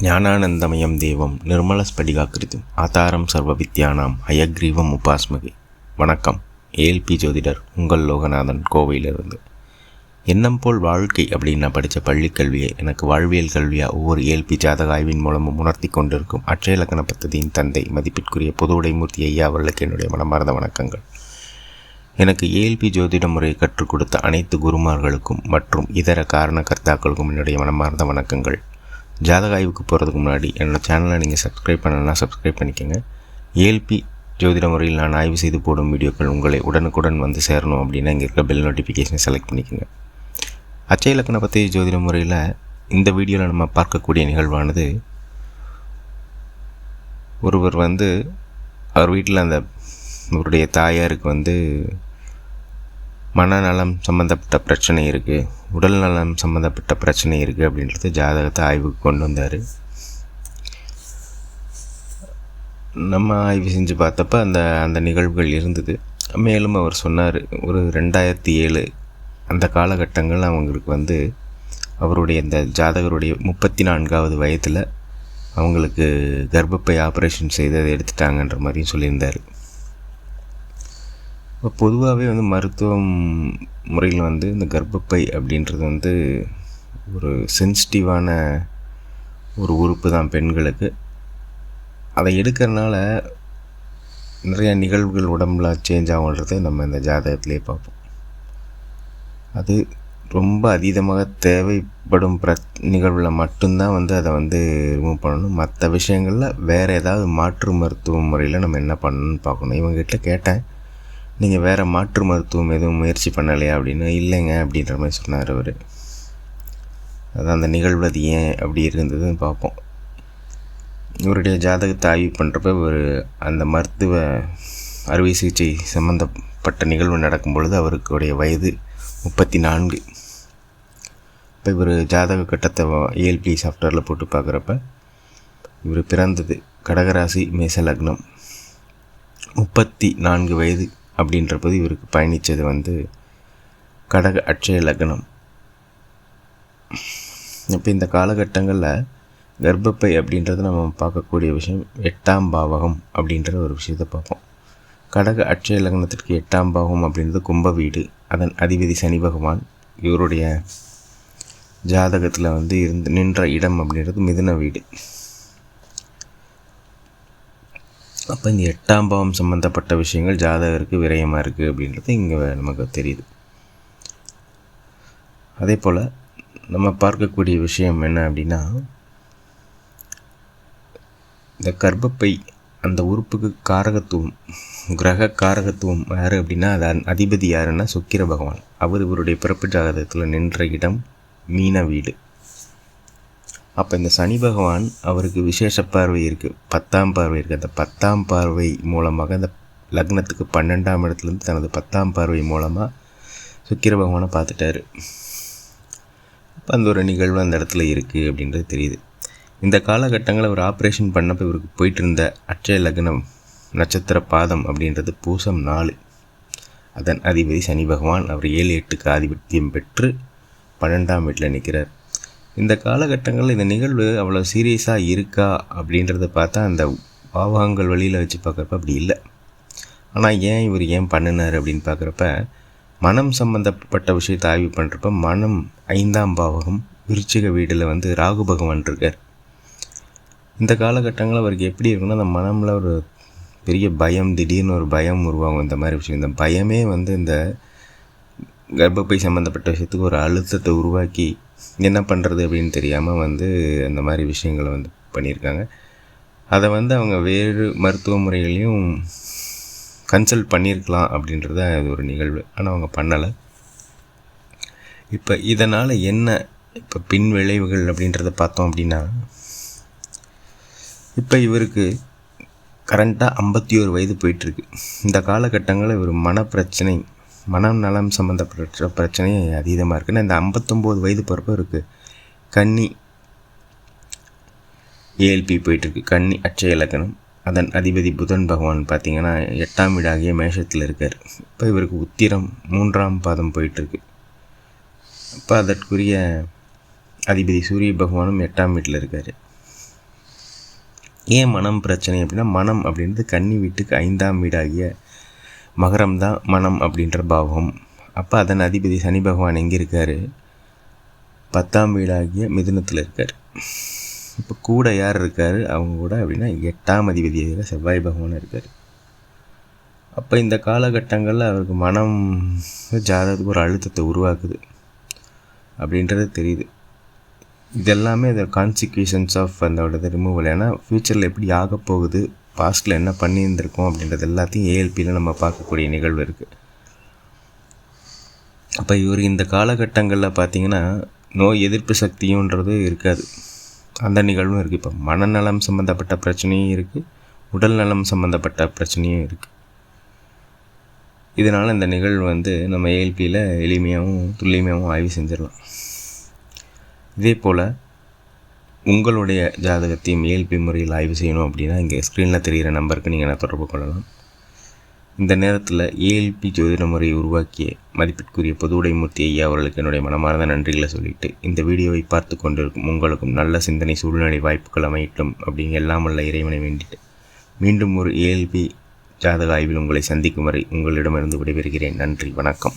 ஞானானந்தமயம் தேவம் நிர்மலஸ்படிகாக்கிருதம் ஆதாரம் சர்வ வித்யானாம் ஹயக்ரீவம் உபாஸ்மகி. வணக்கம். ஏஎல்பி ஜோதிடர் உங்கள் லோகநாதன் கோவையிலிருந்து. எண்ணம் போல் வாழ்க்கை அப்படின்னு நான் படித்த பள்ளிக் கல்வியை எனக்கு வாழ்வியல் கல்வியாக ஒவ்வொரு ஏல்பி ஜாதக ஆய்வின் மூலமும் உணர்த்தி கொண்டிருக்கும் அட்சய லக்கண பத்ததியின் தந்தை மதிப்பிற்குரிய பொதுவுடைமூர்த்தி ஐயா அவர்களுக்கு என்னுடைய மனமார்ந்த வணக்கங்கள். எனக்கு ஏஎல்பி ஜோதிட முறையை கற்றுக் கொடுத்த அனைத்து குருமார்களுக்கும் மற்றும் இதர காரண கர்த்தாக்களுக்கும் என்னுடைய மனமார்ந்த வணக்கங்கள். ஜாதக ஆய்வுக்கு போகிறதுக்கு முன்னாடி என்னோடய சேனலை நீங்கள் சப்ஸ்கிரைப் பண்ணலன்னா சப்ஸ்கிரைப் பண்ணிக்கோங்க. ஏல்பி ஜோதிட முறையில் நான் ஆய்வு செய்து போடும் வீடியோக்கள் உங்களை உடனுக்குடன் வந்து சேரணும் அப்படின்னா இங்கே இருக்க பெல் நோட்டிஃபிகேஷனை செலக்ட் பண்ணிக்கோங்க. அச்சய இலக்கண பற்றி ஜோதிட முறையில் இந்த வீடியோவில் நம்ம பார்க்கக்கூடிய நிகழ்வானது ஒருவர் வந்து அவர் வீட்டில் அந்த அவருடைய தாயாருக்கு வந்து மனநலம் சம்மந்தப்பட்ட பிரச்சனை இருக்குது உடல் நலம் சம்மந்தப்பட்ட பிரச்சனை இருக்குது அப்படின்றது ஜாதகத்தை ஆய்வுக்கு கொண்டு வந்தார். நம்ம ஆய்வு செஞ்சு பார்த்தப்ப அந்த அந்த நிகழ்வுகள் இருந்தது. மேலும் அவர் சொன்னார் ஒரு ரெண்டாயிரத்தி ஏழு அந்த காலகட்டங்கள் அவங்களுக்கு வந்து அவருடைய இந்த ஜாதகருடைய முப்பத்தி நான்காவது வயதில் அவங்களுக்கு கர்ப்பப்பை ஆப்ரேஷன் செய்து அதை எடுத்துட்டாங்கன்ற மாதிரியும் சொல்லியிருந்தார். இப்போ பொதுவாகவே வந்து மருத்துவம் முறையில் வந்து இந்த கர்ப்பப்பை அப்படின்றது வந்து ஒரு சென்சிட்டிவான ஒரு உறுப்பு தான் பெண்களுக்கு. அதை எடுக்கிறனால நிறைய நிகழ்வுகள் உடம்புல சேஞ்ச் ஆகுன்றதை நம்ம இந்த ஜாதகத்திலே பார்ப்போம். அது ரொம்ப அதீதமாக தேவைப்படும் பிர நிகழ்வில் மட்டும்தான் வந்து அதை வந்து ரிமூவ் பண்ணணும். மற்ற விஷயங்களில் வேறு ஏதாவது மாற்று மருத்துவ முறையில் நம்ம என்ன பண்ணணும்னு பார்க்கணும். இவங்ககிட்ட கேட்டேன். நீங்கள் வேறு மாற்று மருத்துவம் எதுவும் முயற்சி பண்ணலையா அப்படின்னு? இல்லைங்க அப்படின்ற மாதிரி சொன்னார் அவர். அதான் அந்த நிகழ்வு அது ஏன் அப்படி இருந்ததுன்னு பார்ப்போம். இவருடைய ஜாதகத்தை ஆய்வு பண்ணுறப்ப ஒரு அந்த மருத்துவ அறுவை சிகிச்சை சம்மந்தப்பட்ட நிகழ்வு நடக்கும் பொழுது அவருக்குடைய வயது முப்பத்தி நான்கு இப்போ இவர் ஜாதக கட்டத்தை ஏஎல்பி சாஃப்ட்வேரில் போட்டு பார்க்குறப்ப இவர் பிறந்தது கடகராசி மேச லக்னம். முப்பத்தி நான்கு வயது அப்படின்றபோது இவருக்கு பயணித்தது வந்து கடக அட்சய லக்னம். இப்போ இந்த காலகட்டங்களில் கர்ப்பப்பை அப்படின்றது நம்ம பார்க்கக்கூடிய விஷயம் எட்டாம் பாவகம் அப்படின்ற ஒரு விஷயத்தை பார்ப்போம். கடக அட்சய லக்னத்திற்கு எட்டாம் பாவகம் அப்படின்றது கும்ப வீடு. அதன் அதிபதி சனி பகவான் இவருடைய ஜாதகத்தில் வந்து இருந்து நின்ற இடம் அப்படின்றது மிதுன வீடு. அப்போ இந்த எட்டாம் பாவம் சம்மந்தப்பட்ட விஷயங்கள் ஜாதகருக்கு விரயமாக இருக்குது அப்படின்றது இங்கே நமக்கு தெரியுது. அதே போல் நம்ம பார்க்கக்கூடிய விஷயம் என்ன அப்படின்னா இந்த கர்ப்பப்பை அந்த உறுப்புக்கு காரகத்துவம் கிரக காரகத்துவம் யார் அப்படின்னா அது அதிபதி யாருன்னா சுக்கிர பகவான். அவர் இவருடைய பிறப்பு ஜாதகத்தில் நின்ற இடம் மீன வீடு. அப்போ இந்த சனி பகவான் அவருக்கு விசேஷ பார்வை இருக்குது பத்தாம் பார்வை இருக்குது அந்த பத்தாம் பார்வை மூலமாக அந்த லக்னத்துக்கு பன்னெண்டாம் இடத்துலேருந்து தனது பத்தாம் பார்வை மூலமாக சுக்கிர பகவானை பார்த்துட்டாரு. அப்போ அந்த ஒரு நிகழ்வு அந்த இடத்துல இருக்குது அப்படின்றது தெரியுது. இந்த காலகட்டங்களில் அவர் ஆப்ரேஷன் பண்ணப்போ இவருக்கு போயிட்டு இருந்த அட்சய லக்னம் நட்சத்திர பாதம் அப்படின்றது பூசம் நாலு. அதன் அதிபதி சனி பகவான். அவர் ஏழு எட்டுக்கு ஆதிபத்தியம் பெற்று பன்னெண்டாம் வீட்டில் நிற்கிறார் இந்த காலகட்டங்களில் இந்த நிகழ்வு அவ்வளோ சீரியஸாக இருக்கா அப்படின்றத பார்த்தா அந்த பாவகங்கள் வழியில் வச்சு பார்க்குறப்ப அப்படி இல்லை. ஆனால் ஏன் இவர் ஏன் பண்ணினார் அப்படின்னு பார்க்குறப்ப மனம் சம்மந்தப்பட்ட விஷயத்தை ஆய்வு பண்ணுறப்ப மனம் ஐந்தாம் பாவகம் விருச்சிக வீடில் வந்து ராகு பகவான் இருக்கார். இந்த காலகட்டங்களில் அவருக்கு எப்படி இருக்குன்னா அந்த மனமில் ஒரு பெரிய பயம் திடீர்னு ஒரு பயம் உருவாகும் இந்த மாதிரி விஷயம். இந்த பயமே வந்து இந்த கர்ப்பப்பை சம்மந்தப்பட்ட விஷயத்துக்கு ஒரு அழுத்தத்தை உருவாக்கி என்ன பண்ணுறது அப்படின்னு தெரியாமல் வந்து அந்த மாதிரி விஷயங்களை வந்து பண்ணியிருக்காங்க. அதை வந்து அவங்க வேறு மருத்துவ முறைகளையும் கன்சல்ட் பண்ணியிருக்கலாம் அப்படின்றத அது ஒரு நிகழ்வு. ஆனால் அவங்க பண்ணலை. இப்போ இதனால் என்ன இப்போ பின் விளைவுகள் அப்படின்றத பார்த்தோம் அப்படின்னா இப்போ இவருக்கு கரண்ட்டாக ஐம்பத்தி ஒரு வயது போயிட்டுருக்கு இந்த காலகட்டங்களில் இவர் மனப்பிரச்சனை மனம் நலம் சம்மந்தப்பட்ட பிரச்சனை அதீதமாக இருக்குன்னு இந்த ஐம்பத்தொம்போது வயது பிறப்பு இருக்குது கன்னி ஏஎல்பி போயிட்டுருக்கு. கன்னி அட்சய இலக்கணம். அதன் அதிபதி புதன் பகவான் பார்த்திங்கன்னா எட்டாம் வீடாகிய மேஷத்தில் இருக்கார். இப்போ இவருக்கு உத்திரம் மூன்றாம் பாதம் போயிட்டுருக்கு. இப்போ அதற்குரிய அதிபதி சூரிய பகவானும் எட்டாம் வீட்டில் இருக்கார். ஏன் மனம் பிரச்சனை அப்படின்னா மனம் அப்படின்றது கன்னி வீட்டுக்கு ஐந்தாம் வீடாகிய மகரம் தான் மனம் அப்படின்ற பாவம். அப்போ அதன் அதிபதி சனி பகவான் எங்கே இருக்கார்? பத்தாம் வீடாகிய மிதுனத்தில் இருக்கார். இப்போ கூட யார் இருக்கார்? அவங்க கூட அப்படின்னா எட்டாம் அதிபதியாக செவ்வாய் பகவான் இருக்கார். அப்போ இந்த காலகட்டங்களில் அவருக்கு மனம் ஜாதகத்துக்கு ஒரு அழுத்தத்தை உருவாக்குது அப்படின்றது தெரியுது. இதெல்லாமே இந்த கான்சிக்யூஷன்ஸ் ஆஃப் அந்த ரிமூவல் ஏன்னா ஃப்யூச்சரில் எப்படி ஆக போகுது? பாஸ்ட்டில் என்ன பண்ணியிருந்திருக்கோம் அப்படின்றது எல்லாத்தையும் ஏஎல்பியில் நம்ம பார்க்கக்கூடிய நிகழ்வு இருக்குது அப்போ இவர் இந்த காலகட்டங்களில் பார்த்தீங்கன்னா நோய் எதிர்ப்பு சக்தியுன்றது இருக்காது. அந்த நிகழ்வும் இருக்குது இப்போ மனநலம் சம்மந்தப்பட்ட பிரச்சனையும் இருக்குது உடல் நலம் சம்மந்தப்பட்ட பிரச்சனையும் இருக்குது இதனால் இந்த நிகழ்வு வந்து நம்ம ஏஎல்பியில் எளிமையாகவும் துல்லியமாகவும் ஆய்வு செஞ்சிடலாம். இதே போல் உங்களுடைய ஜாதகத்தையும் ஏஎல்பி முறையில் ஆய்வு செய்யணும் அப்படின்னா இங்கே ஸ்க்ரீனில் தெரிகிற நம்பருக்கு நீங்கள் நான் தொடர்பு கொள்ளலாம்? இந்த நேரத்தில் ஏஎல்பி ஜோதிட முறையை உருவாக்கிய மதிப்பிற்குரிய பொதுவுடைமூர்த்தி ஐயா அவர்களுக்கு என்னுடைய மனமார்ந்த நன்றிகளை சொல்லிட்டு இந்த வீடியோவை பார்த்து கொண்டிருக்கும் உங்களுக்கும் நல்ல சிந்தனை சூழ்நிலை வாய்ப்புகள் அமையட்டும் அப்படின்னு எல்லாம் உள்ள இறைவனை வேண்டிட்டு மீண்டும் ஒரு ஏஎல்பி ஜாதக ஆய்வில் உங்களை சந்திக்கும் வரை உங்களிடமிருந்து விடைபெறுகிறேன். நன்றி வணக்கம்.